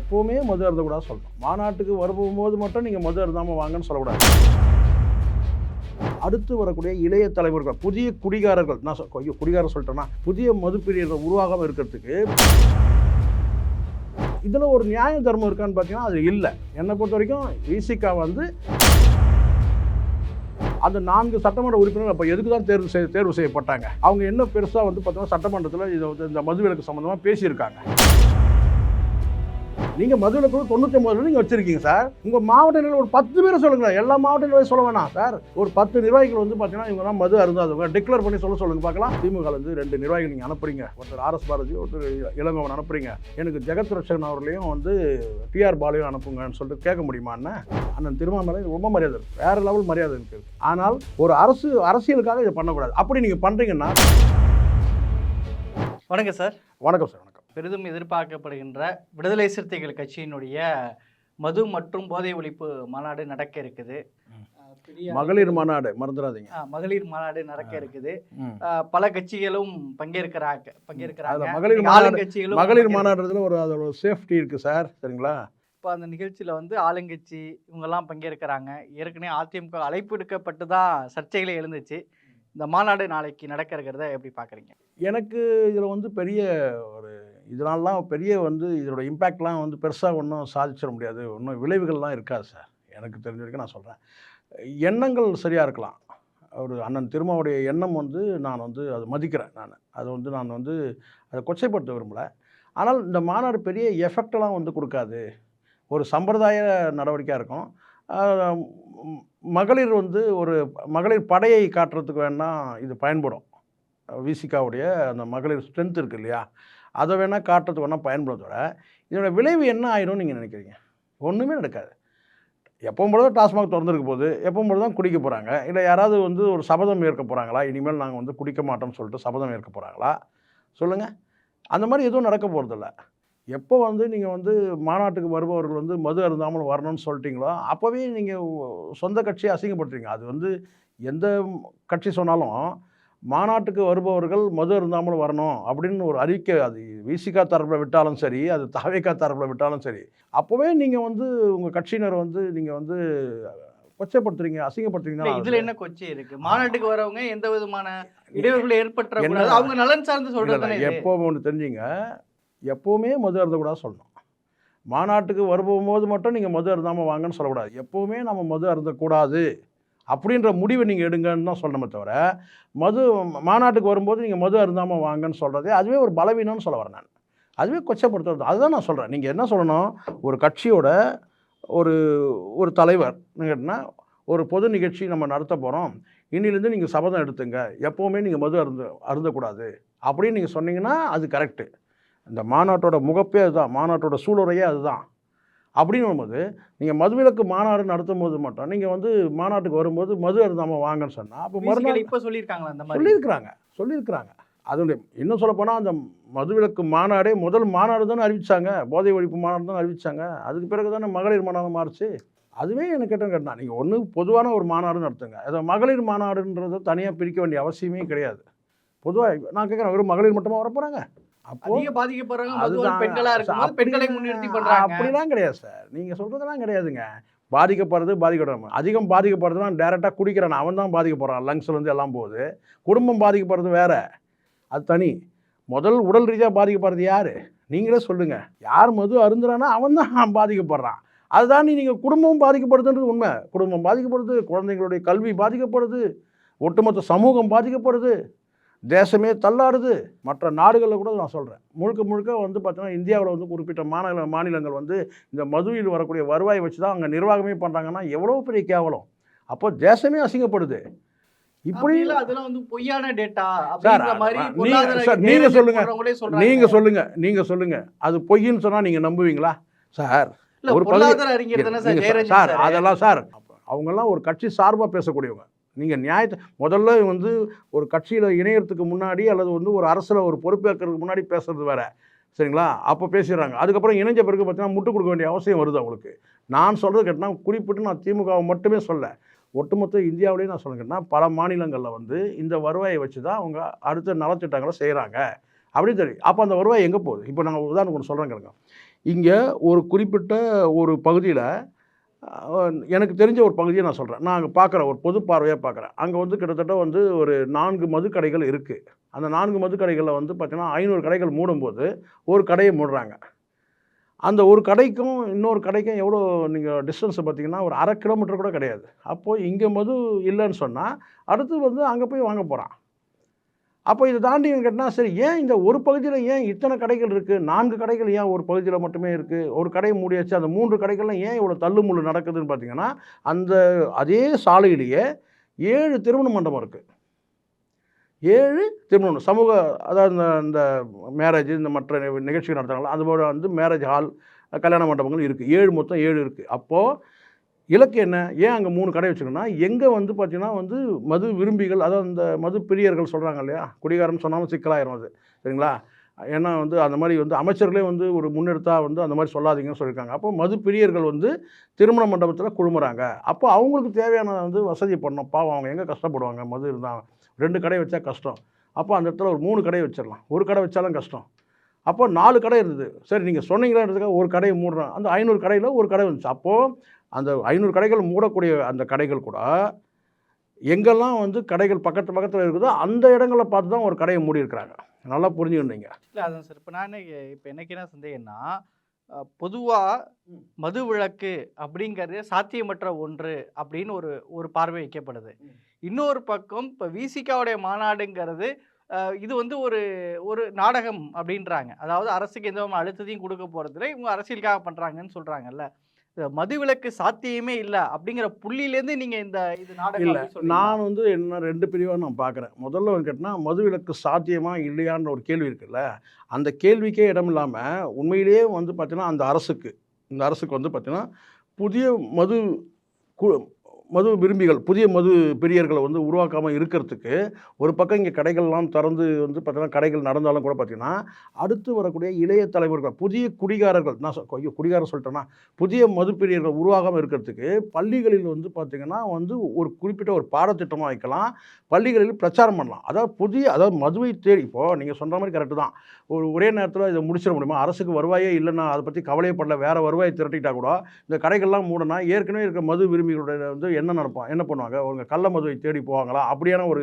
எப்போவுமே மது அருந்தக்கூடாது சொல்லணும் மாநாட்டுக்கு வரும்போது மட்டும் நீங்கள் மது அருந்தாமல் வாங்கன்னு சொல்லக்கூடாது. அடுத்து வரக்கூடிய இளைய தலைவர்கள் புதிய குடிகாரர்கள் நான் சொல் ஐயோ குடிகாரர் சொல்லிட்டேன்னா புதிய மதுப்பிரியர்கள் உருவாகாமல் இருக்கிறதுக்கு இதில் ஒரு நியாய தர்மம் இருக்கான்னு பார்த்தீங்கன்னா அது இல்லை. என்னை பொறுத்த வரைக்கும் விசிகா வந்து அந்த நான்கு சட்டமன்ற உறுப்பினர்கள் அப்போ எதுக்கு தான் தேர்வு செய்ய தேர்வு செய்யப்பட்டாங்க? அவங்க என்ன பெருசாக வந்து பார்த்தீங்கன்னா சட்டமன்றத்தில் இதை வந்து இந்த மதுவிலக்கு சம்மந்தமாக பேசியிருக்காங்க. நீங்கள் மதுவிலக்கு தொண்ணூற்றி ஒம்பதுல நீங்கள் வச்சுருக்கீங்க சார் உங்கள் மாவட்ட நிலையில் ஒரு பத்து பேரை சொல்லுங்கள் எல்லா மாவட்ட நிலையும் சொல்ல வேணாம் சார் ஒரு பத்து நிர்வாகிகள் வந்து பார்த்தீங்கன்னா இவங்க தான் மது அருந்தாதவங்க. டிக்ளேர் பண்ணி சொல்ல சொல்லுங்க பார்க்கலாம். திமுக வந்து ரெண்டு நிர்வாகிகள் நீங்கள் அனுப்புறீங்க. ஒருத்தர் ஆர்எஸ் பாரதி ஒருத்தர் இளங்கோவன் அனுப்புறீங்க. எனக்கு ஜெகத் ரட்சகன் அவர்களையும் வந்து டிஆர் பாலையும் அனுப்புங்கன்னு சொல்லிட்டு கேட்க முடியுமான்னு அண்ணன் திருமாமலை ரொம்ப மரியாதை இருக்கு. வேற லெவல் மரியாதை இருக்குது ஆனால் ஒரு அரசு அரசியலுக்காக இதை பண்ணக்கூடாது. அப்படி நீங்கள் பண்ணுறீங்கன்னா வணக்கம் சார் வணக்கம் சார் வணக்கம் பெரிதும் எதிர்பார்க்கப்படுகின்ற விடுதலை சிறுத்தைகள் கட்சியினுடைய மது மற்றும் போதை ஒழிப்பு மாநாடு நடக்க இருக்குது. மகளிர் மாநாடு மறந்துடாதீங்க. மகளிர் மாநாடு நடக்க இருக்குது. பல கட்சிகளும் பங்கேற்கிறாங்க பங்கேற்கிறாங்க. மகளிர் ஆளுங்கட்சிகளும் மகளிர் மாநாடுறதுல ஒரு அதோட சேஃப்டி இருக்குது சார் சரிங்களா? இப்போ அந்த நிகழ்ச்சியில வந்து ஆளுங்கட்சி இவங்கெல்லாம் பங்கேற்கிறாங்க. ஏற்கனவே அதிமுக அழைப்பு விடுக்கப்பட்டு தான் சர்ச்சைகளே எழுந்துச்சு. இந்த மாநாடு நாளைக்கு நடக்க இருக்கிறத எப்படி பாக்குறீங்க? எனக்கு இதில் வந்து பெரிய ஒரு இதனாலலாம் பெரிய வந்து இதோட இம்பேக்ட்லாம் வந்து பெருசாக ஒன்றும் சாதிச்சிட முடியாது. ஒன்றும் விளைவுகள்லாம் இருக்காது சார். எனக்கு தெரிஞ்ச வரைக்கும் நான் சொல்கிறேன் எண்ணங்கள் சரியாக இருக்கலாம். ஒரு அண்ணன் திருமாவுடைய எண்ணம் வந்து நான் வந்து அதை மதிக்கிறேன் நான். அதை வந்து நான் வந்து அதை கொச்சைப்படுத்த விரும்பலை. ஆனால் இந்த மாநாடு பெரிய எஃபெக்டெல்லாம் வந்து கொடுக்காது. ஒரு சம்பிரதாய நடவடிக்கையாக இருக்கும். மகளிர் வந்து ஒரு மகளிர் படையை காட்டுறதுக்கு வேணால் இது பயன்படும். விசிகாவுடைய அந்த மகளிர் ஸ்ட்ரென்த் இருக்குது இல்லையா? அதை வேணால் காட்டுறதுக்கு வேணால் பயன்படும் இதோட விளைவு என்ன ஆயிரும் நீங்கள் நினைக்கிறீங்க? ஒன்றுமே நடக்காது. எப்பவும் போல தான் டாஸ்மாக் திறந்துருக்க போகுது. எப்பவும் போல தான் குடிக்க போகிறாங்க இல்லை யாராவது வந்து ஒரு சபதம் ஏற்க போகிறாங்களா இனிமேல் நாங்கள் வந்து குடிக்க மாட்டோம்னு சொல்லிட்டு சபதம் ஏற்க போகிறாங்களா சொல்லுங்கள் அந்த மாதிரி எதுவும் நடக்க போகிறதில்ல எப்போ வந்து நீங்கள் வந்து மாநாட்டுக்கு வருபவர்கள் வந்து மது அருந்தாமல் வரணும்னு சொல்லிட்டீங்களோ அப்போவே நீங்கள் சொந்த கட்சியை அசிங்கப்படுத்துறீங்க. அது வந்து எந்த கட்சி சொன்னாலும் மாநாட்டுக்கு வருபவர்கள் மது அருந்தாமல் வரணும் அப்படின்னு ஒரு அறிக்கை அது விசிகா தரப்பில் விட்டாலும் சரி அது தாவேக்கா தரப்பில் விட்டாலும் சரி அப்போவே நீங்கள் வந்து உங்கள் கட்சியினர் வந்து நீங்கள் வந்து கொச்சைப்படுத்துறீங்க இல்ல, அசிங்கப்படுத்துறீங்கன்னா இதுல என்ன கொச்சை இருக்கு? மாநாட்டுக்கு வரவங்க எந்த விதமான இடையூறுகள் ஏற்பட்ட அவங்க நலன் சார்ந்து இல்ல, சொல்றது இல்ல, தானே இது? எப்போ ஒன்று தெரிஞ்சுங்க. எப்போவுமே மது அருந்தக்கூடாது சொல்லணும். மாநாட்டுக்கு வரும்போது மட்டும் நீங்கள் மது அருந்தாமல் வாங்கன்னு சொல்லக்கூடாது. எப்போவுமே நம்ம மது அருந்தக்கூடாது. அப்படின்ற முடிவை நீங்கள் எடுங்கன்னு தான் சொல்லணுமே தவிர மது மாநாட்டுக்கு வரும்போது நீங்கள் மது அருந்தாமல் வாங்கன்னு சொல்கிறதே அதுவே ஒரு பலவீனம்னு சொல்ல வரேன் நான். அதுவே கொச்சப்படுத்துறது அதுதான் நான் சொல்கிறேன் நீங்கள் என்ன சொல்லணும்? ஒரு கட்சியோட ஒரு ஒரு தலைவர் கேட்டிங்கன்னா ஒரு பொது நிகழ்ச்சி நம்ம நடத்த போகிறோம் இன்னிலேருந்து நீங்கள் சபதம் எடுத்துங்க. எப்போவுமே நீங்கள் மது அருந்த அருந்தக்கூடாது. அப்படின்னு நீங்கள் சொன்னீங்கன்னா அது கரெக்டு இந்த மாநாட்டோட முகப்பே அதுதான். மாநாட்டோட சூளுரையே அதுதான். அப்படின்னு வரும்போது நீங்கள் மதுவிலக்கு மாநாடு நடத்தும் போது மட்டும் நீங்கள் வந்து மாநாட்டுக்கு வரும்போது மது அருந்தாமல் வாங்கன்னு சொன்னால் அப்போ மறுநாள் இப்ப சொல்லியிருக்காங்களா அந்த மாதிரி? சொல்லியிருக்கிறாங்க சொல்லியிருக்கிறாங்க. அதனுடைய இன்னும் சொல்லப்போனால் அந்த மதுவிலக்கு மாநாடே முதல் மாநாடு தானே அறிவிச்சாங்க போதை ஒழிப்பு மாநாடு தானே அறிவிச்சாங்க அதுக்கு பிறகு தானே மகளிர் மாநாடு மாறுச்சு. அதுவே எனக்கு கேட்டேன் கேட்டான் நீங்கள் ஒன்று பொதுவான ஒரு மாநாடு நடத்துங்க. அதை மகளிர் மாநாடுன்றதை தனியாக பிரிக்க வேண்டிய அவசியமே கிடையாது. பொதுவாக நான் கேட்குறேன் வெறும் மகளிர் மட்டுமா வர போகிறாங்க அப்போ அதிக அதுதான் பெண்களா அப்படி- பெண்களை முன்னிறுத்தி பண்றாங்க. அப்படிலாம் கிடையாது சார். நீங்கள் சொல்கிறதெல்லாம் கிடையாதுங்க. பாதிக்கப்படுறது பாதிக்கப்படுறாங்க அதிகம் பாதிக்கப்படுறதுனா டேரெக்டாக குடிக்கிறான் அவன் தான் பாதிக்கப்படுறான். லங்ஸ்லேருந்து எல்லாம் போகுது. குடும்பம் பாதிக்கப்படுறது வேற. அது தனி. முதல் உடல் ரீதியாக பாதிக்கப்படுறது யார்? நீங்களே சொல்லுங்கள் யார் மது அருந்துறானா அவன் தான் பாதிக்கப்படுறான். அதுதான் நீங்கள் குடும்பம் பாதிக்கப்படுதுன்றது உண்மை. குடும்பம் பாதிக்கப்படுது குழந்தைங்களுடைய கல்வி பாதிக்கப்படுது ஒட்டுமொத்த சமூகம் பாதிக்கப்படுது. தேசமே தள்ளாடுது. மற்ற நாடுகளில் கூட நான் சொல்கிறேன் முழுக்க முழுக்க வந்து பார்த்தீங்கன்னா இந்தியாவில் வந்து குறிப்பிட்ட மாநில மாநிலங்கள் வந்து இந்த மதுவில் வரக்கூடிய வருவாய் வச்சு தான் அங்கே நிர்வாகமே பண்ணுறாங்கன்னா எவ்வளோ பெரிய கேவலம். அப்போ தேசமே அசிங்கப்படுது. இப்படி அதெல்லாம் வந்து பொய்யான டேட்டா சார், நீங்க- சொல்லுங்க. நீங்கள் சொல்லுங்கள் நீங்கள் சொல்லுங்கள் அது பொய்ன்னு சொன்னால் நீங்கள் நம்புவீங்களா? சார் ஒரு பொருளாதார அறிஞர் தானே சார் சார் அதெல்லாம் சார் அவங்கெல்லாம் ஒரு கட்சி சார்பாக பேசக்கூடியவங்க. நீங்கள் நியாயத்தை முதல்ல வந்து ஒரு கட்சியில் இணையறதுக்கு முன்னாடி அல்லது வந்து ஒரு அரசில் ஒரு பொறுப்பேற்கிறதுக்கு முன்னாடி பேசுறது வேற. சரிங்களா? அப்போ பேசிடுறாங்க. அதுக்கப்புறம் இணைஞ்ச பிறகு பார்த்தீங்கன்னா முட்டு கொடுக்க வேண்டிய அவசியம் வருது அவங்களுக்கு. நான் சொல்கிறது கேட்டால் குறிப்பிட்டு நான் திமுகவை மட்டுமே சொல்ல. ஒட்டுமொத்த இந்தியாவிலேயே நான் சொல்ல கேட்டால் பல மாநிலங்களில் வந்து இந்த வருவாயை வச்சு தான் அவங்க அடுத்த நலத்திட்டங்களை செய்கிறாங்க அப்படின்னு தெரியும் அப்போ அந்த வருவாய் எங்கே போகுது? இப்போ நாங்கள் உதாரணம் ஒன்று சொல்கிறேங்க இங்கே ஒரு குறிப்பிட்ட ஒரு பகுதியில் எனக்கு தெரிஞ்ச ஒரு பகுதியை நான் சொல்கிறேன் நான் அங்கே பார்க்குறேன் ஒரு பொது பார்வையாக பார்க்குறேன். அங்கே வந்து கிட்டத்தட்ட வந்து ஒரு நான்கு மதுக்கடைகள் இருக்குது அந்த நான்கு மதுக்கடைகளில் வந்து பார்த்திங்கன்னா ஐநூறு கடைகள் மூடும்போது ஒரு கடையை மூடுறாங்க. அந்த ஒரு கடைக்கும் இன்னொரு கடைக்கும் எவ்வளோ நீங்கள் டிஸ்டன்ஸை பார்த்தீங்கன்னா ஒரு அரை கிலோமீட்டர் கூட கிடையாது. அப்போது இங்கே மது இல்லைன்னு சொன்னால் அடுத்து வந்து அங்கே போய் வாங்க போகிறான் அப்போ இதை தாண்டி கேட்டால் சரி ஏன் இந்த ஒரு பகுதியில் ஏன் இத்தனை கடைகள் இருக்குது நான்கு கடைகள் ஏன் ஒரு பகுதியில் மட்டுமே இருக்குது ஒரு கடையை மூடியாச்சு அந்த மூன்று கடைகள்லாம் ஏன் இவ்வளோ தள்ளுமுள்ளு நடக்குதுன்னு பார்த்தீங்கன்னா அந்த அதே சாலையிலேயே ஏழு திருமண மண்டபம் இருக்குது ஏழு திருமணம் சமூக அதாவது இந்த இந்த மேரேஜ் இந்த மற்ற நிகழ்ச்சிகள் நடத்துகிறாங்களா அதுபோல் வந்து மேரேஜ் ஹால் கல்யாண மண்டபங்கள் இருக்குது ஏழு மொத்தம் ஏழு இருக்குது அப்போது இலக்கு என்ன? ஏன் அங்கே மூணு கடை வச்சுக்கணும்னா எங்கே வந்து பார்த்தீங்கன்னா வந்து மது விரும்பிகள் அதாவது அந்த மது பிரியர்கள் சொல்கிறாங்க இல்லையா? குடிகாரன் சொன்னாலும் சிக்கலாயிரும் அது. சரிங்களா? ஏன்னா வந்து அந்த மாதிரி வந்து அமைச்சர்களே வந்து ஒரு முன்னெடுத்தா வந்து அந்த மாதிரி சொல்லாதீங்கன்னு சொல்லியிருக்காங்க. அப்போ மது பிரியர்கள் வந்து திருமண மண்டபத்தில் குழுமுறாங்க. அப்போ அவங்களுக்கு தேவையான வந்து வசதி பண்ணணும். பாவம் அவங்க எங்கே கஷ்டப்படுவாங்க? மது இருந்தால் ரெண்டு கடை வச்சா கஷ்டம். அப்போ அந்த இடத்துல ஒரு மூணு கடை வச்சிடலாம். ஒரு கடை வச்சாலும் கஷ்டம். அப்போ நாலு கடை இருந்தது. சரி நீங்கள் சொன்னீங்களான்றதுக்காக ஒரு கடையை மூடுறோம் அந்த ஐநூறு கடையில் ஒரு கடை வந்துச்சு. அப்போது அந்த ஐநூறு கடைகள் மூடக்கூடிய அந்த கடைகள் கூட எங்கெல்லாம் வந்து கடைகள் பக்கத்து பக்கத்தில் இருக்குதோ அந்த இடங்களை பார்த்து தான் ஒரு கடையை மூடி இருக்கிறாங்க நல்லா புரிஞ்சுக்கணுங்க இல்லை அதான் சார். இப்போ நான் இப்போ எனக்கு என்ன சந்தேகம்னா பொதுவாக மது விளக்கு அப்படிங்கிறது சாத்தியமற்ற ஒன்று அப்படின்னு ஒரு ஒரு பார்வை வைக்கப்படுது இன்னொரு பக்கம் இப்போ விசிகாவுடைய மாநாடுங்கிறது இது வந்து ஒரு ஒரு நாடகம் அப்படின்றாங்க. அதாவது அரசுக்கு எந்த விதமான அழுத்தத்தையும் கொடுக்க போகிறதுல இவங்க அரசியலுக்காக பண்ணுறாங்கன்னு சொல்கிறாங்கல்ல மது விளக்கு சாத்தியமே இல்லை அப்படிங்கிற புள்ளியிலேருந்து நீங்கள் இந்த இது நாடகம் இல்லை? நான் வந்து என்ன ரெண்டு பிரிவாக நான் பார்க்குறேன் முதல்ல வந்து கேட்டினா மதுவிலக்கு சாத்தியமா இல்லையான்ற ஒரு கேள்வி இருக்குல்ல. அந்த கேள்விக்கே இடம் இல்லாமல் உண்மையிலேயே வந்து பார்த்தீங்கன்னா அந்த அரசுக்கு இந்த அரசுக்கு வந்து பார்த்தீங்கன்னா புதிய மது கு மது விரும்பிகள் புதிய மது பிரியர்களை வந்து உருவாக்காமல் இருக்கிறதுக்கு ஒரு பக்கம் இங்கே கடைகள்லாம் திறந்து வந்து பார்த்தீங்கன்னா கடைகள் நடந்தாலும் கூட பார்த்தீங்கன்னா அடுத்து வரக்கூடிய இளைய தலைவர்கள் புதிய குடிகாரர்கள் நான் சொ- ஐயோ குடிகாரர் சொல்லிட்டேன்னா புதிய மது பிரியர்கள் உருவாகாமல் இருக்கிறதுக்கு பள்ளிகளில் வந்து பார்த்திங்கன்னா வந்து ஒரு குறிப்பிட்ட ஒரு பாடத்திட்டமாக வைக்கலாம் பள்ளிகளில் பிரச்சாரம் பண்ணலாம். அதாவது புதிய அதாவது மதுவை தேடி இப்போது நீங்கள் சொன்ன மாதிரி கரெக்டு தான். ஒரு ஒரே நேரத்தில் இதை முடிச்சிட முடியுமா? அரசுக்கு வருவாயே இல்லைன்னா அதை பற்றி கவலையப்படல வேறு வருவாயை திரட்டிட்டா கூட இந்த கடைகள்லாம் மூடனா ஏற்கனவே இருக்கிற மது விரும்பிகளுடைய வந்து என்ன நடப்பான்? என்ன பண்ணுவாங்க? அவங்க கள்ள மதுவை தேடி போவாங்களா? அப்படியான ஒரு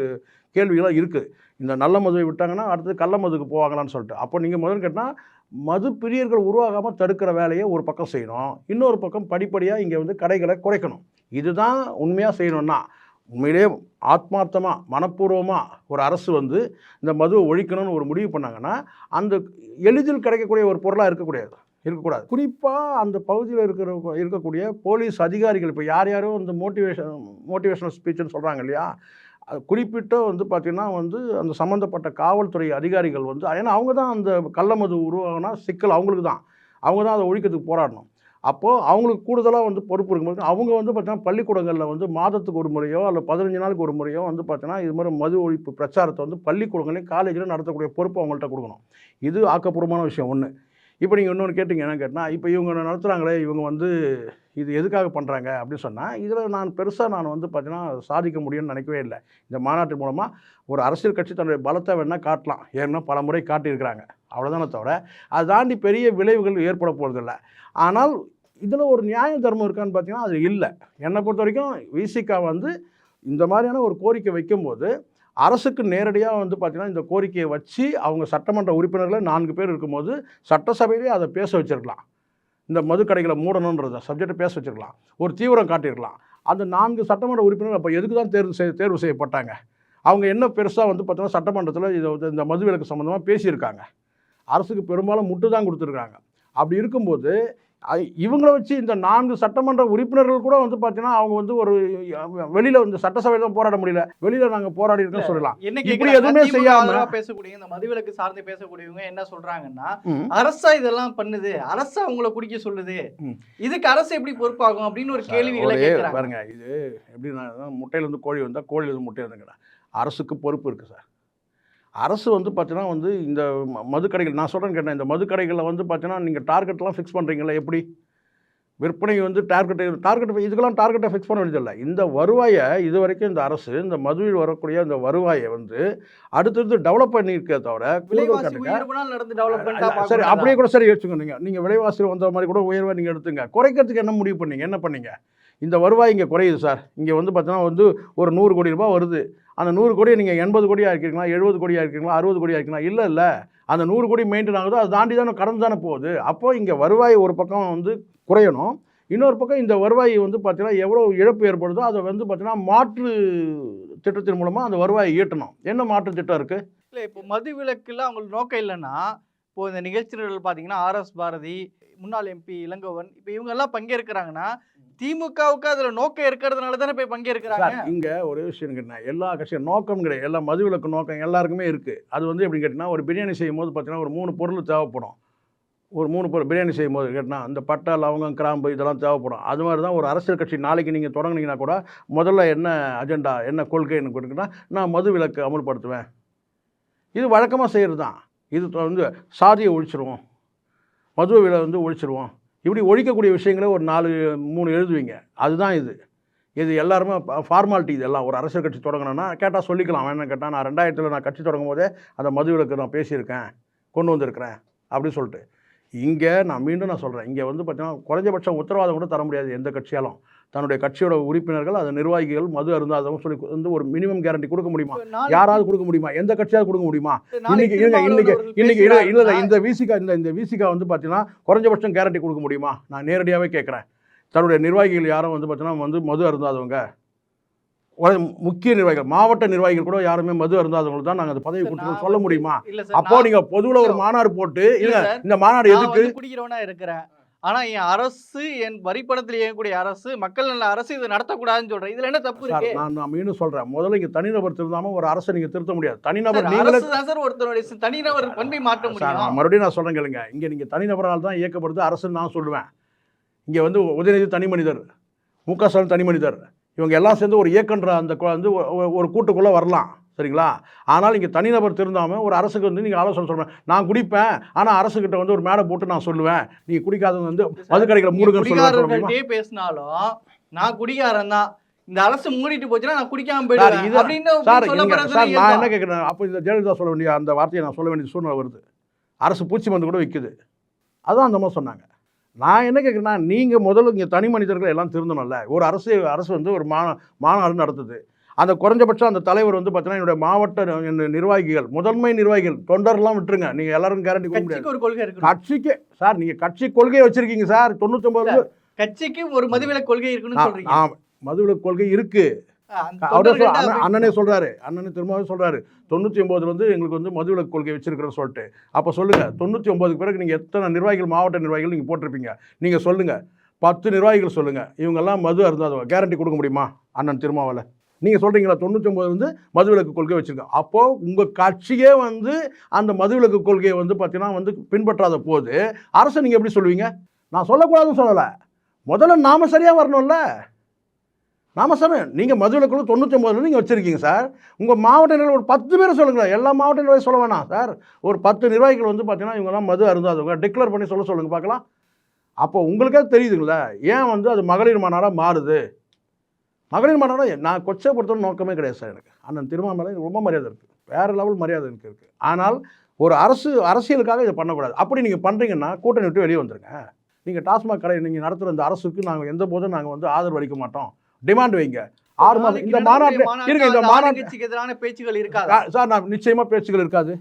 கேள்விகளாக இருக்குது இந்த நல்ல மதுவை விட்டாங்கன்னா அடுத்து கள்ள மதுக்கு போவாங்களான்னு சொல்லிட்டு. அப்போ நீங்கள் முதல்ல கேட்டால் மது பிரியர்கள் உருவாகாமல் தடுக்கிற வேலையை ஒரு பக்கம் செய்யணும். இன்னொரு பக்கம் படிப்படியாக இங்கே வந்து கடைகளை குறைக்கணும். இதுதான் உண்மையாக செய்யணும்னா உண்மையிலே ஆத்மார்த்தமாக மனப்பூர்வமாக ஒரு அரசு வந்து இந்த மதுவை ஒழிக்கணும்னு ஒரு முடிவு பண்ணாங்கன்னா அந்த எளிதில் கிடைக்கக்கூடிய ஒரு பொருளாக இருக்கக்கூடாது இருக்கக்கூடாது. குறிப்பாக அந்த பகுதியில் இருக்கிற இருக்கக்கூடிய போலீஸ் அதிகாரிகள் இப்போ யார் யாரோ இந்த மோட்டிவேஷன் மோட்டிவேஷனல் ஸ்பீச்சுன்னு சொல்கிறாங்க இல்லையா? அது குறிப்பிட்ட வந்து பார்த்திங்கன்னா வந்து அந்த சம்மந்தப்பட்ட காவல்துறை அதிகாரிகள் வந்து ஏன்னா அவங்க தான் அந்த கள்ளமது உருவாகினா சிக்கல் அவங்களுக்கு தான். அவங்க தான் அதை ஒழிக்கிறதுக்கு போராடணும். அப்போது அவங்களுக்கு கூடுதலாக வந்து பொறுப்பு இருக்கும்போது அவங்க வந்து பார்த்தீங்கன்னா பள்ளிக்கூடங்களில் வந்து மாதத்துக்கு ஒரு முறையோ அல்லது பதினஞ்சு நாளுக்கு ஒரு முறையோ வந்து பார்த்தீங்கன்னா இது மாதிரி மது ஒழிப்பு பிரச்சாரத்தை வந்து பள்ளிக்கூடங்களையும் காலேஜில் நடத்தக்கூடிய பொறுப்பு அவங்கள்ட்ட கொடுக்கணும். இது ஆக்கப்பூர்வமான விஷயம் ஒன்று இப்போ நீங்கள் இன்னொன்று கேட்டிங்க என்ன கேட்டால் இப்போ இவங்க நடத்துகிறாங்களே இவங்க வந்து இது எதுக்காக பண்ணுறாங்க அப்படின்னு சொன்னால் இதில் நான் பெருசாக நான் வந்து பார்த்தீங்கன்னா சாதிக்க முடியும்னு நினைக்கவே இல்லை. இந்த மாநாட்டு மூலமாக ஒரு அரசியல் கட்சி தன்னுடைய பலத்தை வேணால் காட்டலாம். ஏன்னா பல முறை காட்டியிருக்கிறாங்க. அவ்வளோதானே தவிர அதை தாண்டி பெரிய விளைவுகள் ஏற்பட போகிறதில்ல ஆனால் இதில் ஒரு நியாய தர்மம் இருக்கான்னு பார்த்தீங்கன்னா அது இல்லை. என்னை பொறுத்த வரைக்கும் விசிகா வந்து இந்த மாதிரியான ஒரு கோரிக்கை வைக்கும்போது அரசுக்கு நேரடியாக வந்து பார்த்திங்கன்னா இந்த கோரிக்கையை வச்சு அவங்க சட்டமன்ற உறுப்பினர்களை நான்கு பேர் இருக்கும்போது சட்டசபையிலே அதை பேச வச்சிருக்கலாம். இந்த மதுக்கடைகளை மூடணுன்றத சப்ஜெக்டை பேச வச்சிருக்கலாம். ஒரு தீவிரம் காட்டியிருக்கலாம். அந்த நான்கு சட்டமன்ற உறுப்பினர் அப்போ எதுக்கு தான் தேர்வு செய் தேர்வு செய்யப்பட்டாங்க? அவங்க என்ன பெருசாக வந்து பார்த்தோன்னா சட்டமன்றத்தில் இதை இந்த இந்த மதுவிலக்கு சம்மந்தமாக பேசியிருக்காங்க. அரசுக்கு பெரும்பாலும் முட்டு தான் கொடுத்துருக்காங்க. அப்படி இருக்கும்போது இவங்கள வச்சு இந்த நான்கு சட்டமன்ற உறுப்பினர்கள் கூட வந்து பார்த்தீங்கன்னா அவங்க வந்து ஒரு வெளியில் வந்து சட்டசபையில் தான் போராட முடியல. வெளியில் நாங்கள் போராடி இருக்கோம்னு சொல்லலாம். இப்படி கேக்குறாங்க, எதுவுமே செய்யாம- பேசக்கூடிய இந்த மதுவிலக்கு சார்ந்து பேசக்கூடியவங்க என்ன சொல்றாங்கன்னா. அரசா இதெல்லாம் பண்ணுது அரசா அவங்கள குடிக்க சொல்லுது. இதுக்கு அரசு எப்படி பொறுப்பாகும் அப்படின்னு ஒரு கேட்கறாங்க பாருங்க இது எப்படின்னா முட்டையிலேருந்து கோழி வந்தால் கோழியிலேருந்து முட்டை இருந்துங்கடா அரசுக்கு பொறுப்பு இருக்குது சார். அரசு வந்து பார்த்தீங்கன்னா வந்து இந்த ம- மதுக்கடைகள் நான் சொல்கிறேன்னு கேட்டேன் இந்த மதுக்கடைகளில் வந்து பார்த்தீங்கன்னா நீங்கள் டார்கெட்லாம் ஃபிக்ஸ் பண்ணுறீங்களா எப்படி? விற்பனை வந்து டார்கெட் டார்கெட் இதுக்கெல்லாம் டார்கெட்டை ஃபிக்ஸ் பண்ண வேண்டியதில்லை இந்த வருவாயை இது வரைக்கும் இந்த அரசு இந்த மதுவில் வரக்கூடிய இந்த வருவாயை வந்து அடுத்தடுத்து டெவலப் பண்ணியிருக்கே தவிர சரி அப்படியே கூட சரி யோசிச்சுங்க நீங்கள் நீங்கள் விலைவாசி வந்த மாதிரி கூட உயர்வை நீங்கள் எடுத்துங்க. குறைக்கிறதுக்கு என்ன முடிவு பண்ணீங்க? என்ன பண்ணீங்க? இந்த வருவாய் இங்கே குறையுது சார். இங்கே வந்து பார்த்தீங்கன்னா வந்து ஒரு நூறு கோடி ரூபாய் வருது. அந்த நூறு கோடியை நீங்கள் எண்பது கோடியாக இருக்கீங்களா எழுபது கோடியாக இருக்கீங்களா அறுபது கோடியாக இருக்கீங்களா? இல்லை இல்லை. அந்த நூறு கோடி மெயின்டைன் ஆகுதோ அதை தாண்டி தானே கடந்து தானே போகுது. அப்போது இங்கே வருவாய் ஒரு பக்கம் வந்து குறையணும். இன்னொரு பக்கம் இந்த வருவாய் வந்து பார்த்தீங்கன்னா எவ்வளோ இழப்பு ஏற்படுதோ அதை வந்து பார்த்தீங்கன்னா மாற்று திட்டத்தின் மூலமாக அந்த வருவாயை ஈட்டணும். என்ன மாற்று திட்டம் இருக்குது இல்லை இப்போ மது விலக்குல அவங்களுக்கு நோக்கம் இல்லைன்னா இப்போது இந்த நிகழ்ச்சிகள் பார்த்தீங்கன்னா ஆர்எஸ் பாரதி முன்னாள் எம்பி இளங்கோவன் இப்போ இவங்கெல்லாம் பங்கேற்கிறாங்கன்னா திமுகவுக்கு அதில் நோக்கம் இருக்கிறதுனால தானே போய் பங்கேற்கிறாங்க? இங்கே ஒரு விஷயம் கேட்டேன் எல்லா கட்சியும் நோக்கம் கிடையாது. எல்லா மதுவிலக்கு நோக்கம் எல்லாருக்குமே இருக்குது அது வந்து எப்படி கேட்டிங்கன்னா ஒரு பிரியாணி செய்யும் போது பார்த்தீங்கன்னா ஒரு மூணு பொருள் தேவைப்படும். ஒரு மூணு பொருள் பிரியாணி செய்யும் போது கேட்டினா அந்த பட்டை லவங்கம் கிராம்பு இதெல்லாம் தேவைப்படும். அது மாதிரி தான் ஒரு அரசியல் கட்சி நாளைக்கு நீங்கள் தொடங்குனீங்கன்னா கூட முதல்ல என்ன அஜெண்டா என்ன கொள்கைன்னு கொடுக்குன்னா நான் மது விலக்கு அமல்படுத்துவேன். இது வழக்கமாக செய்கிறது தான் இது வந்து சாதியை ஒழிச்சிருவோம். மது விலை வந்து ஒழிச்சிருவோம். இப்படி ஒழிக்கக்கூடிய விஷயங்களை ஒரு நாலு மூணு எழுதுவீங்க. அதுதான் இது. இது எல்லாருமே ஃபார்மாலிட்டி இது எல்லாம். ஒரு அரசியல் கட்சி தொடங்கணும்னா கேட்டால் சொல்லிக்கலாம். வேணும் கேட்டால் நான் ரெண்டாயிரத்தில் நான் கட்சி தொடங்கும் போதே அந்த மதுவிலக்கு நான் பேசியிருக்கேன். கொண்டு வந்திருக்கிறேன். அப்படின்னு சொல்லிட்டு. இங்கே நான் மீண்டும் நான் சொல்கிறேன் இங்கே வந்து பார்த்தீங்கன்னா குறைஞ்சபட்சம் உத்தரவாதம் கூட தர முடியாது எந்த கட்சியாலும். தன்னுடைய கட்சியோட உறுப்பினர்கள் அது நிர்வாகிகள் மது அருந்தாதவங்க சொல்லி வந்து ஒரு மினிமம் கேரண்டி கொடுக்க முடியுமா? யாராவது கொடுக்க முடியுமா? எந்த கட்சியாவது கொடுக்க முடியுமா? இன்னைக்கு இருங்க இன்னைக்கு இன்னைக்கு இல்லை இந்த விசிகா இந்த இந்த விசிகா வந்து பார்த்தீங்கன்னா குறைஞ்சபட்சம் கேரண்டி கொடுக்க முடியுமா? நான் நேரடியாகவே கேட்குறேன் தன்னுடைய நிர்வாகிகள் யாரும் வந்து பார்த்தீங்கன்னா வந்து மது அருந்தாதவங்க. முக்கிய நிர்வாகிகள் மாவட்ட நிர்வாகிகள் கூட யாருமே மது அருந்தாதவங்களுக்கு தான் நாங்கள் அந்த பதவி நான் சொல்ல முடியுமா? அப்போ நீங்க பொதுவுல ஒரு மாநாடு போட்டு இல்ல இந்த மாநாடு எதுக்கு? குடிக்கிறவனா இருக்கிறேன். ஆனா என் அரசு என் வரிப்பணத்தில் இயங்கக்கூடிய அரசு மக்கள் நல்ல அரசு இதை நடத்தக்கூடாதுன்னு சொல்றேன். இதுல என்ன தப்பு இருக்கு? நான் நான் மீண்டும் சொல்றேன். முதல்ல இங்க தனிநபர் திருந்தாம ஒரு அரசை நீங்க திருத்த முடியாது. தனிநபர் நீங்களே தான் சார் ஒருத்தருடைய தனிநபர் பண்பை மாற்ற முடியும். நான் மறுபடியும் நான் சொல்றேன் கேளுங்க. இங்க நீங்க தனிநபரால் தான் இயக்கப்படுது அரசுன்னு நான் சொல்லுவேன். இங்க வந்து உதயநிதி தனி மனிதர் மு க ஸ்டாலின் தனி மனிதர். இவங்க எல்லாம் சேர்ந்து ஒரு இயக்கன்ற அந்த வந்து ஒரு கூட்டுக்குள்ள வரலாம். சரிங்களா? ஆனால் இங்கே தனிநபர் திருந்தாம ஒரு அரசுக்கு வந்து நீங்கள் ஆலோசனை சொல்கிறேன் நான் குடிப்பேன். ஆனால் அரசுக்கிட்ட வந்து ஒரு மேடை போட்டு நான் சொல்லுவேன். நீங்கள் குடிக்காதவங்க வந்து மது கடைகளை மூடுங்கன்னு சொல்லுவேன் சொல்ல முடியுமா? குடிகாரர்கள்ட்டே பேசினாலும் நான் குடிகாரன் தான். இந்த அரசு மூடிட்டு போச்சுன்னா நான் குடிக்காம போயிடுவேன் இது- அப்படின்னு சார் நான்? என்ன கேட்குறேன் அப்போ இந்த ஜெயலலிதா சொல்ல வேண்டிய அந்த வார்த்தையை நான் சொல்ல வேண்டிய சூழ்நிலை வருது. அரசு பூச்சி மருந்து கூட விற்குது அதான் அந்த மாதிரி சொன்னாங்க. நான் என்ன கேட்குறேன்னா நீங்கள் முதல்ல இங்கே தனி மனிதர்கள் எல்லாம் திருந்தணும்ல. ஒரு அரசு அரசு வந்து ஒரு மா மாநாடு நடத்துது. அந்த குறைஞ்சபட்சம் அந்த தலைவர் வந்து பார்த்தீங்கன்னா என்னுடைய மாவட்ட நிர்வாகிகள் முதன்மை நிர்வாகிகள் தொண்டர்லாம் விட்டுருங்க. நீங்கள் எல்லாரும் கேரண்டி கொடுக்க முடியாது கட்சிக்கு ஒரு கொள்கை இருக்கு கட்சிக்கு சார் நீங்கள் கட்சி கொள்கையை வச்சிருக்கீங்க சார். தொண்ணூத்தொம்பது கட்சிக்கு ஒரு மதுவிலக்கு கொள்கை இருக்குன்னு சொல்றீங்க. ஆ மதுவிலக்கு கொள்கை இருக்கு. அண்ணன் சொல்றாரு. அண்ணனே திரும்பவும் சொல்றாரு. தொண்ணூற்றி ஒம்போதுல வந்து எங்களுக்கு வந்து மதுவிலக்கு கொள்கை வச்சிருக்கிறோன்னு சொல்லிட்டு. அப்போ சொல்லுங்க தொண்ணூற்றி ஒம்போதுக்கு பிறகு நீங்கள் எத்தனை நிர்வாகிகள் மாவட்ட நிர்வாகிகள் நீங்கள் போட்டிருப்பீங்க? நீங்கள் சொல்லுங்க. பத்து நிர்வாகிகள் சொல்லுங்க. இவங்கெல்லாம் மது அருந்தாதவங்க. கேரண்டி கொடுக்க முடியுமா? அண்ணன் திருமாவளை நீங்கள் சொல்கிறீங்களா தொண்ணூற்றி ஒம்பது வந்து மதுவிலக்கு கொள்கை வச்சுருக்கோம் அப்போது உங்கள் கட்சியே வந்து அந்த மதுவிலக்கு கொள்கையை வந்து பார்த்தீங்கன்னா வந்து பின்பற்றாத போது அரசை நீங்கள் எப்படி சொல்லுவீங்க? நான் சொல்லக்கூடாதுன்னு சொல்லலை. முதல்ல நாம் சரியாக வரணும்ல. நாம சார் நீங்கள் மதுவிலக்குழு தொண்ணூற்றி ஒம்பதுல நீங்கள் வச்சுருக்கீங்க சார். உங்கள் மாவட்ட நிர்வாகம் ஒரு பத்து பேரை சொல்லுங்களேன். எல்லா மாவட்ட நிர்வாகி சொல்ல வேணாம் சார். ஒரு பத்து நிர்வாகிகள் வந்து பார்த்தீங்கன்னா இவங்கெல்லாம் மது அருந்தாதவங்க. டிக்ளேர் பண்ணி சொல்ல சொல்லுங்கள் பார்க்கலாம். அப்போ உங்களுக்கே தெரியுதுங்களே ஏன் வந்து அது மகளிர் மாநாடாக மாறுது? மகளிர் மாநாடு நான் கொச்சைப்படுத்தணும் நோக்கமே கிடையாது சார் எனக்கு. அண்ணன் திருமாமலை ரொம்ப மரியாதை இருக்குது வேறு லெவல் மரியாதை எனக்கு இருக்குது ஆனால் ஒரு அரசு அரசியலுக்காக இதை பண்ணக்கூடாது. அப்படி நீங்கள் பண்ணுறீங்கன்னா கூட்டணி விட்டு வெளியே வந்துருங்க. நீங்கள் டாஸ்மாக் கடை நீங்கள் நடத்துகிற இந்த அரசுக்கு நாங்கள் எந்த போதும் நாங்கள் வந்து ஆதரவு அளிக்க மாட்டோம். டிமாண்ட் வைங்க. ஆறு மாதம் இந்த நடக்கக்கூடிய மாநாட்டு இருங்க இந்த அந்த மாநாட்டு ஆளுங்கட்சிக்கு எதிரான பேச்சுகள் இருக்காது? சார் நான் நிச்சயமாக பேச்சுகள் இருக்காது.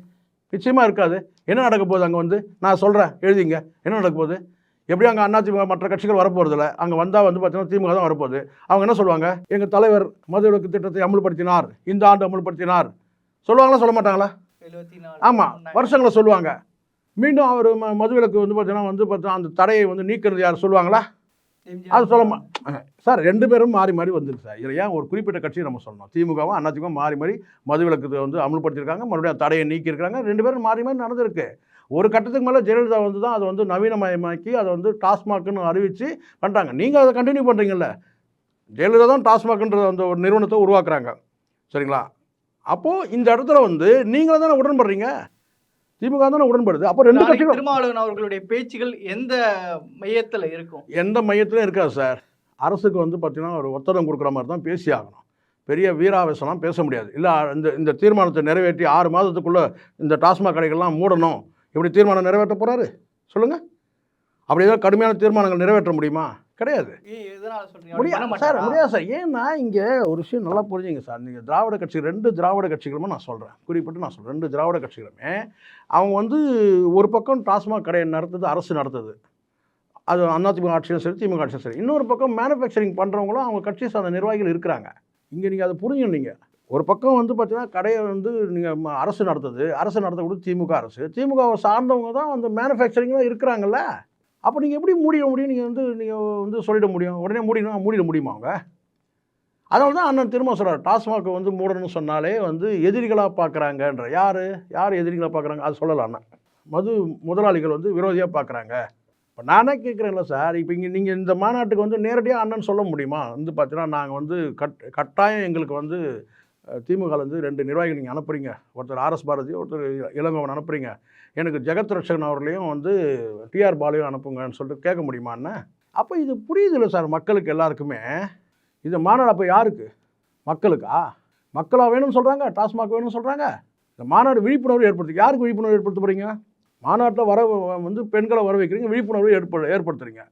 நிச்சயமாக இருக்காது. என்ன நடக்க போகுது அங்கே வந்து? நான் சொல்கிறேன் எழுதிங்க. என்ன நடக்க போகுது? எப்படி அங்கே அதிமுக மற்ற கட்சிகள் வரப்போகிறதில்ல அங்கே வந்தால் வந்து பார்த்தீங்கன்னா திமுக தான் வரப்போகுது. அவங்க என்ன சொல்லுவாங்க? எங்கள் தலைவர் மதுவிலக்கு திட்டத்தை அமல்படுத்தினார். இந்த ஆண்டு அமல்படுத்தினார். சொல்லுவாங்களா சொல்ல மாட்டாங்களா? ஆமாம் வருஷங்களை சொல்லுவாங்க. மீண்டும் அவர் ம மதுவிலக்கு வந்து பார்த்தீங்கன்னா வந்து பார்த்தா அந்த தடையை வந்து நீக்கிறது யார் சொல்லுவாங்களா? அது சொல்ல மா சார் ரெண்டு பேரும் மாறி மாறி வந்துருக்கு சார். இதில் ஏன் ஒரு குறிப்பிட்ட கட்சியை நம்ம சொல்லணும்? திமுகவும் அதிமுகவும் மாறி மாறி மதுவிலக்கு வந்து அமல்படுத்தியிருக்காங்க. மறுபடியும் தடையை நீக்கியிருக்காங்க ரெண்டு பேரும் மாறி மாறி நடந்திருக்கு. ஒரு கட்டத்துக்கு மேலே ஜெயலலிதா வந்து தான் அதை வந்து நவீனமயமாக்கி அதை வந்து டாஸ்மாக்னு அறிவித்து பண்ணுறாங்க நீங்கள் அதை கண்டினியூ பண்ணுறீங்கல்ல ஜெயலலிதா தான் டாஸ்மாக்ன்ற அந்த ஒரு நிறுவனத்தை உருவாக்குறாங்க. சரிங்களா? அப்போது இந்த இடத்துல வந்து நீங்களும் தானே உடன்படுறீங்க? திமுக தானே உடன்படுது. அப்போ ரெண்டு நாளைக்கு கட்சிகளும் திருமாவளவன் அவர்களுடைய பேச்சுகள் எந்த மையத்துல இருக்கும்? எந்த மையத்திலும் இருக்காது சார். அரசுக்கு வந்து பார்த்தீங்கன்னா ஒரு ஒத்தடம் கொடுக்குற மாதிரி தான் பேசி ஆகணும். பெரிய வீராவேசம்லாம் பேச முடியாது. இல்லை இந்த இந்த தீர்மானத்தை நிறைவேற்றி ஆறு மாதத்துக்குள்ளே இந்த டாஸ்மாக் கடைகள்லாம் மூடணும். இப்படி தீர்மானம் நிறைவேற்ற போகிறாரு சொல்லுங்கள் அப்படி ஏதாவது கடுமையான தீர்மானங்கள் நிறைவேற்ற முடியுமா? கிடையாது. முடியாது சார்? முடியாது சார். ஏன்னா இங்கே ஒரு விஷயம் நல்லா புரிஞ்சுங்க சார். நீங்கள் திராவிட கட்சி ரெண்டு திராவிட கட்சிகளுமே நான் சொல்கிறேன் குறிப்பிட்டு நான் சொல்கிறேன் ரெண்டு திராவிட கட்சிகளுமே அவங்க வந்து ஒரு பக்கம் டாஸ்மாக் கடையை நடத்துது அரசு நடத்துது. அது அதிமுக ஆட்சியும் சரி திமுக ஆட்சியும் சரி. இன்னொரு பக்கம் மேனுஃபேக்சரிங் பண்ணுறவங்களும் அவங்க கட்சி சார்ந்த நிர்வாகிகள் இருக்கிறாங்க. இங்கே நீங்கள் அதை புரிஞ்சுக்கணும் நீங்கள் ஒரு பக்கம் வந்து பார்த்தீங்கன்னா கடையை வந்து நீங்கள் அரசு நடத்துது. அரசு நடத்தக்கூடிய திமுக அரசு. திமுகவை சார்ந்தவங்க தான் அந்த மேனுஃபேக்சரிங்லாம் இருக்கிறாங்கல்ல. அப்போ நீங்கள் எப்படி மூடிட முடியும்? நீங்கள் வந்து நீங்கள் வந்து சொல்லிட முடியும்? உடனே மூடினா மூடிட முடியுமா அவங்க? அதனால தான் அண்ணன் திரும்ப சொல்கிறார் டாஸ்மாக் வந்து மூடணும்னு சொன்னாலே வந்து எதிரிகளாக பார்க்குறாங்கன்ற யார்? யார் எதிரிகளாக பார்க்குறாங்க அது சொல்லலாம் அண்ணன். மது முதலாளிகள் வந்து விரோதியாக பார்க்குறாங்க இப்போ நானே கேட்குறேன்ல சார். இப்போ இங்கே நீங்கள் இந்த மாநாட்டுக்கு வந்து நேரடியாக அண்ணன் சொல்ல முடியுமா? வந்து பார்த்தீங்கன்னா நாங்கள் வந்து கட் கட்டாயம் எங்களுக்கு வந்து திமுகலேருந்து ரெண்டு நிர்வாகிகள் நீங்கள் அனுப்புகிறீங்க ஒருத்தர் ஆர்எஸ் பாரதி ஒருத்தர் இள- இளங்கோவன் அனுப்புகிறீங்க எனக்கு ஜெகத் ரட்சகன் அவர்களையும் வந்து டிஆர் பாலையும் அனுப்புங்கன்னு சொல்லிட்டு கேட்க முடியுமான்னு அப்போ இது புரியுது இல்லை சார் மக்களுக்கு எல்லாருக்குமே? இது மாநாடு அப்போ யாருக்கு? மக்களுக்கா? மக்களாக வேணும்னு சொல்கிறாங்க டாஸ்மாக் வேணும்னு சொல்கிறாங்க இந்த மாநாடு விழிப்புணர்வு ஏற்படுத்தி யாருக்கு விழிப்புணர்வு ஏற்படுத்த போகிறீங்க மாநாட்டில் வர வந்து பெண்களை வர வைக்கிறீங்க விழிப்புணர்வு ஏற்ப ஏற்படுத்துறீங்க.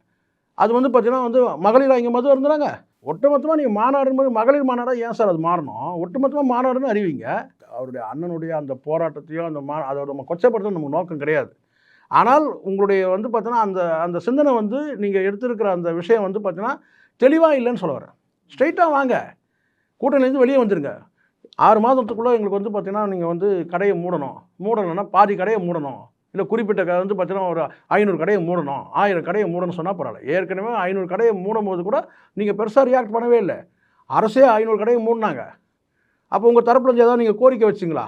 அது வந்து பார்த்தீங்கன்னா வந்து மகளிர் இங்கே மது இருந்தாங்க. ஒட்டுமொத்தமாக நீங்கள் மாநாடும்போது மகளிர் மாநாடாக ஏன் சார் அது மாறணும்? ஒட்டுமொத்தமாக மாநாடுன்னு அறிவிங்க. அவருடைய அண்ணனுடைய அந்த போராட்டத்தையும் அந்த மா அதை நம்ம கொச்சப்படுத்த நமக்கு நோக்கம் கிடையாது. ஆனால் உங்களுடைய வந்து பார்த்தீங்கன்னா அந்த அந்த சிந்தனை வந்து நீங்கள் எடுத்திருக்கிற அந்த விஷயம் வந்து பார்த்தீங்கன்னா தெளிவாக இல்லைன்னு சொல்ல வரேன். ஸ்ட்ரைட்டாக வாங்க. கூட்டணிலேருந்து வெளியே வந்துருங்க. ஆறு மாதத்துக்குள்ளே எங்களுக்கு வந்து பார்த்திங்கன்னா நீங்கள் வந்து கடையை மூடணும். மூடணும்னா பாதி கடையை மூடணும். இல்லை குறிப்பிட்ட க- வந்து பார்த்தீங்கன்னா ஒரு ஐநூறு கடையை மூடணும். ஆயிரம் கடையை மூடணும்னு சொன்னால் பரவாயில்ல. ஏற்கனவே ஐநூறு கடையை மூடும்போது கூட நீங்கள் பெருசாக ரியாக்ட் பண்ணவே இல்லை. அரசே ஐநூறு கடையை மூடினாங்க. அப்போ உங்கள் தரப்பில் ஏதாவது நீங்கள் கோரிக்கை வச்சிங்களா?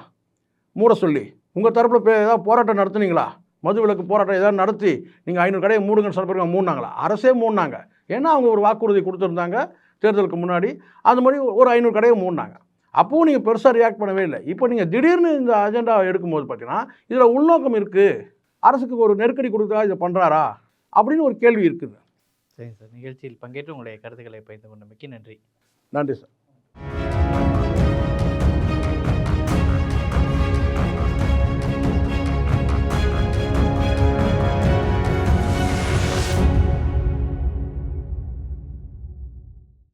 மூட சொல்லி. உங்கள் தரப்பில் பே ஏதாவது போராட்டம் நடத்துனீங்களா? மது விலக்கு போராட்டம் ஏதாவது நடத்தி நீங்கள் ஐநூறு கடையை மூடுங்கன்னு சொல்ல பிறகு மூடினாங்களா? அரசே மூடினாங்க. ஏன்னா அவங்க ஒரு வாக்குறுதி கொடுத்துருந்தாங்க. தேர்தலுக்கு முன்னாடி. அது மாதிரி ஒரு ஐநூறு கடையை மூடினாங்க. அப்போவும் நீங்கள் பெருசாக ரியாக்ட் பண்ணவே இல்லை. இப்போ நீங்கள் திடீர்னு இந்த அஜெண்டா எடுக்கும்போது பார்த்தீங்கன்னா இதில் உள்நோக்கம் இருக்குது அரசுக்கு ஒரு நெருக்கடி கொடுத்தா இதை பண்ணுறாரா அப்படின்னு ஒரு கேள்வி இருக்குது. சரிங்க சார். நிகழ்ச்சியில் பங்கேற்று உங்களுடைய கருத்துக்களை பகிர்ந்து கொண்டமைக்கு நன்றி. நன்றி சார்.